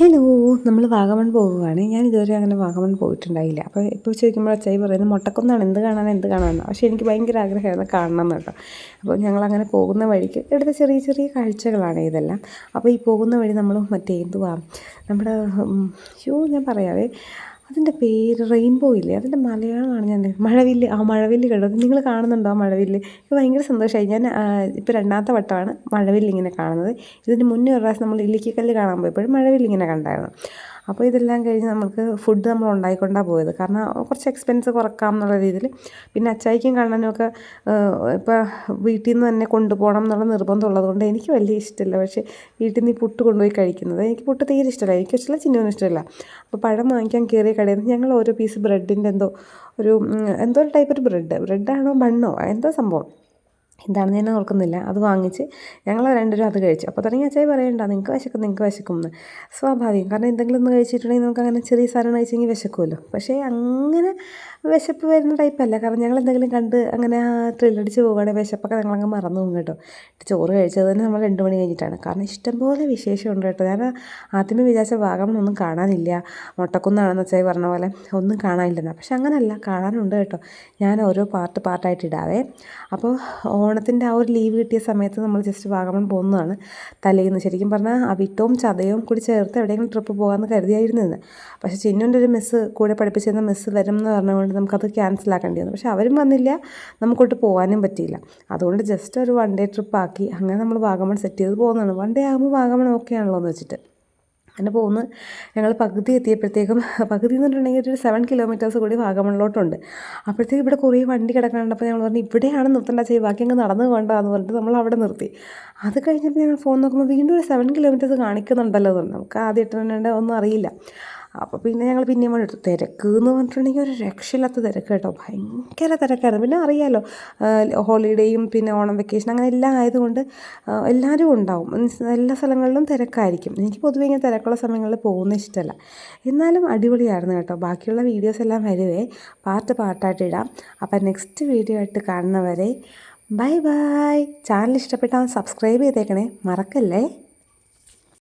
Hello നമ്മൾ വാഗമൺ പോകുകയാണ് ഞാൻ ഇതുവരെ അങ്ങനെ വാഗമൺ പോയിട്ടുണ്ടായില്ല. അപ്പോൾ ഇപ്പോൾ ചോദിക്കുമ്പോൾ അച്ചായി പറയുന്നത് മുട്ടക്കൊന്നാണ് എന്ത് കാണാൻ എന്ത് കാണാമെന്ന് പക്ഷേ എനിക്ക് ഭയങ്കര ആഗ്രഹമായിരുന്നു കാണണം എന്ന് കേട്ടോ. അപ്പോൾ ഞങ്ങൾ അങ്ങനെ പോകുന്ന വഴിക്ക് എടുത്ത ചെറിയ ചെറിയ കാഴ്ചകളാണ് ഇതെല്ലാം. അപ്പോൾ ഈ പോകുന്ന വഴി നമ്മൾ മറ്റേ എന്തുവാ നമ്മുടെ ഷോ ഞാൻ പറയാവേ അതിന്റെ പേര് റെയിൻബോ ഇല്ലേ? അതിന്റെ മലയാളമാണ് ഞാൻ മഴവില്ല്. ആ മഴവില്ല് കേട്ടോ. നിങ്ങൾ കാണുന്നുണ്ടോ ആ മഴവില്ല്? എനിക്ക് ഭയങ്കര സന്തോഷമായി. ഞാൻ ഇപ്പോൾ രണ്ടാമത്തെ വട്ടമാണ് മഴവില്ല് ഇങ്ങനെ കാണുന്നത്. ഇതിന് മുന്നേ ഒരു പ്രാവശ്യം നമ്മൾ ഇല്ലിക്കക്കല്ല് കാണാൻ പോയപ്പോഴും മഴവില്ല് ഇങ്ങനെ കണ്ടായിരുന്നു. അപ്പോൾ ഇതെല്ലാം കഴിഞ്ഞ് നമുക്ക് ഫുഡ് നമ്മൾ ഉണ്ടായിക്കൊണ്ടാണ് പോയത്. കാരണം കുറച്ച് എക്സ്പെൻസ് കുറക്കാം എന്നുള്ള രീതിയിൽ. പിന്നെ അച്ചായിക്കും കണ്ണനുമൊക്കെ ഇപ്പോൾ വീട്ടിൽ നിന്ന് തന്നെ കൊണ്ടുപോകണം എന്നുള്ള നിർബന്ധം ഉള്ളതുകൊണ്ട് എനിക്ക് വലിയ ഇഷ്ടമില്ല. പക്ഷേ വീട്ടിൽ നിന്ന് ഈ പുട്ട് കൊണ്ടുപോയി കഴിക്കുന്നത് എനിക്ക് പുട്ട് തീരെ ഇഷ്ടമല്ല. എനിക്ക് ഇഷ്ടമില്ല ചിന്നൊന്നും ഇഷ്ടമില്ല. അപ്പോൾ പഴം വാങ്ങിക്കാൻ കയറിയ കടയിൽ നിന്ന് ഞങ്ങൾ ഓരോ പീസ് ബ്രെഡിന്റെ എന്തോ ഒരു എന്തോ ഒരു ടൈപ്പ് ഒരു ബ്രെഡ് ബ്രെഡാണോ ബണ്ണോ? എന്തോ സംഭവം. എന്താണെന്ന് ഞാൻ നോക്കുന്നില്ല? അത് വാങ്ങിച്ച് ഞങ്ങൾ രണ്ടുപേരും അത് കഴിച്ചു. അപ്പോൾ തുടങ്ങി അച്ചായി പറയണ്ട നിങ്ങൾക്ക് വിശക്കും നിങ്ങൾക്ക് വിശക്കും എന്ന് സ്വാഭാവികം. കാരണം എന്തെങ്കിലും ഒന്ന് കഴിച്ചിട്ടുണ്ടെങ്കിൽ നമുക്ക് അങ്ങനെ ചെറിയ സാധനം കഴിച്ചെങ്കിൽ വിശക്കുമല്ലോ. പക്ഷേ അങ്ങനെ വിശപ്പ് വരുന്ന ടൈപ്പല്ല കാരണം ഞങ്ങൾ എന്തെങ്കിലും കണ്ട് അങ്ങനെ ത്രില്ലടിച്ച് പോവുകയാണെങ്കിൽ വിശപ്പൊക്കെ ഞങ്ങളങ്ങ് മറന്നു പോകും കേട്ടോ. ചോറ് കഴിച്ചത് തന്നെ നമ്മൾ രണ്ട് മണി കഴിഞ്ഞിട്ടാണ്. കാരണം ഇഷ്ടംപോലെ വിശേഷമുണ്ട് കേട്ടോ. ഞാൻ ആദ്യമേ വിചാരിച്ച വാഗമൺ കാണാനില്ല. മുട്ടക്കുന്നാണെന്ന് വെച്ചാൽ പറഞ്ഞ പോലെ ഒന്നും കാണാനില്ലെന്നാണ് പക്ഷെ അങ്ങനല്ല. കാണാനുണ്ട് കേട്ടോ. ഞാൻ ഓരോ പാർട്ട് പാർട്ടായിട്ട് ഇടാവേ. അപ്പോൾ ഓണത്തിന്റെ ആ ഒരു ലീവ് കിട്ടിയ സമയത്ത് നമ്മൾ ജസ്റ്റ് വാഗമൺ പോകുന്നതാണ് തലേന്ന്. ശരിക്കും പറഞ്ഞാൽ അവിട്ടവും ചതയവും കൂടി ചേർത്ത് എവിടെയെങ്കിലും ട്രിപ്പ് പോകാമെന്ന് കരുതിയായിരുന്നു പക്ഷേ ചിന്നുന്റെ ഒരു മിസ്സ് കൂടെ പഠിപ്പിച്ചിരുന്ന മിസ്സ് വരും എന്ന് പറഞ്ഞുകൊണ്ട് നമുക്കത് ക്യാൻസൽ ആക്കേണ്ടി വന്നു പക്ഷേ അവരും വന്നില്ല. നമുക്കോട്ട് പോകാനും പറ്റിയില്ല. അതുകൊണ്ട് ജസ്റ്റ് ഒരു വൺ ഡേ ട്രിപ്പ് ആക്കി അങ്ങനെ നമ്മൾ വാഗമൺ സെറ്റ് ചെയ്ത് പോകുന്നതാണ്. വൺ ഡേ ആകുമ്പോൾ വാഗമൺ ഓക്കെ ആണല്ലോ എന്ന് വെച്ചിട്ട്. അങ്ങനെ പോകുന്നു. ഞങ്ങൾ പകുതി എത്തിയപ്പോഴത്തേക്കും പകുതി എന്ന് പറഞ്ഞിട്ടുണ്ടെങ്കിൽ ഒരു സെവൻ കിലോമീറ്റേഴ്സ് കൂടി വാഗമണിലോട്ടുണ്ട്. അപ്പോഴത്തേക്കും ഇവിടെ കുറേ വണ്ടി കിടക്കാനുണ്ടപ്പോൾ ഞങ്ങൾ പറഞ്ഞു ഇവിടെയാണ് നിർത്തേണ്ട ചെയ്ത് ബാക്കി അങ്ങ് നടന്നു പോകണ്ടെന്ന് പറഞ്ഞിട്ട് നമ്മൾ അവിടെ നിർത്തി. അത് കഴിഞ്ഞപ്പോൾ ഞങ്ങൾ ഫോൺ നോക്കുമ്പോൾ വീണ്ടും ഒരു സെവൻ കിലോമീറ്റേഴ്സ് കാണിക്കുന്നുണ്ടല്ലോ എന്ന് പറഞ്ഞു. നമുക്ക് ആദ്യമായിട്ട് തന്നെ ഒന്നും അറിയില്ല. അപ്പോൾ പിന്നെ ഞങ്ങൾ പിന്നെയും വേണം എടുത്തു തിരക്ക് എന്ന് പറഞ്ഞിട്ടുണ്ടെങ്കിൽ ഒരു രക്ഷയില്ലാത്ത തിരക്ക് കേട്ടോ. ഭയങ്കര തിരക്കായിരുന്നു പിന്നെ അറിയാമല്ലോ ഹോളിഡേയും പിന്നെ ഓണം വെക്കേഷൻ അങ്ങനെ എല്ലാം ആയതുകൊണ്ട് എല്ലാവരും ഉണ്ടാവും. എല്ലാ സ്ഥലങ്ങളിലും തിരക്കായിരിക്കും. എനിക്ക് പൊതുവേ ഇങ്ങനെ തിരക്കുള്ള സമയങ്ങളിൽ പോകുന്ന ഇഷ്ടമല്ല. എന്നാലും അടിപൊളിയായിരുന്നു കേട്ടോ. ബാക്കിയുള്ള വീഡിയോസ് എല്ലാം വരുവേ. പാർട്ട് പാർട്ടായിട്ട് ഇടാം. അപ്പം നെക്സ്റ്റ് വീഡിയോ ആയിട്ട് കാണുന്നവരെ ബൈ ബൈ ചാനൽ ഇഷ്ടപ്പെട്ടാൽ സബ്സ്ക്രൈബ് ചെയ്തേക്കണേ. മറക്കല്ലേ?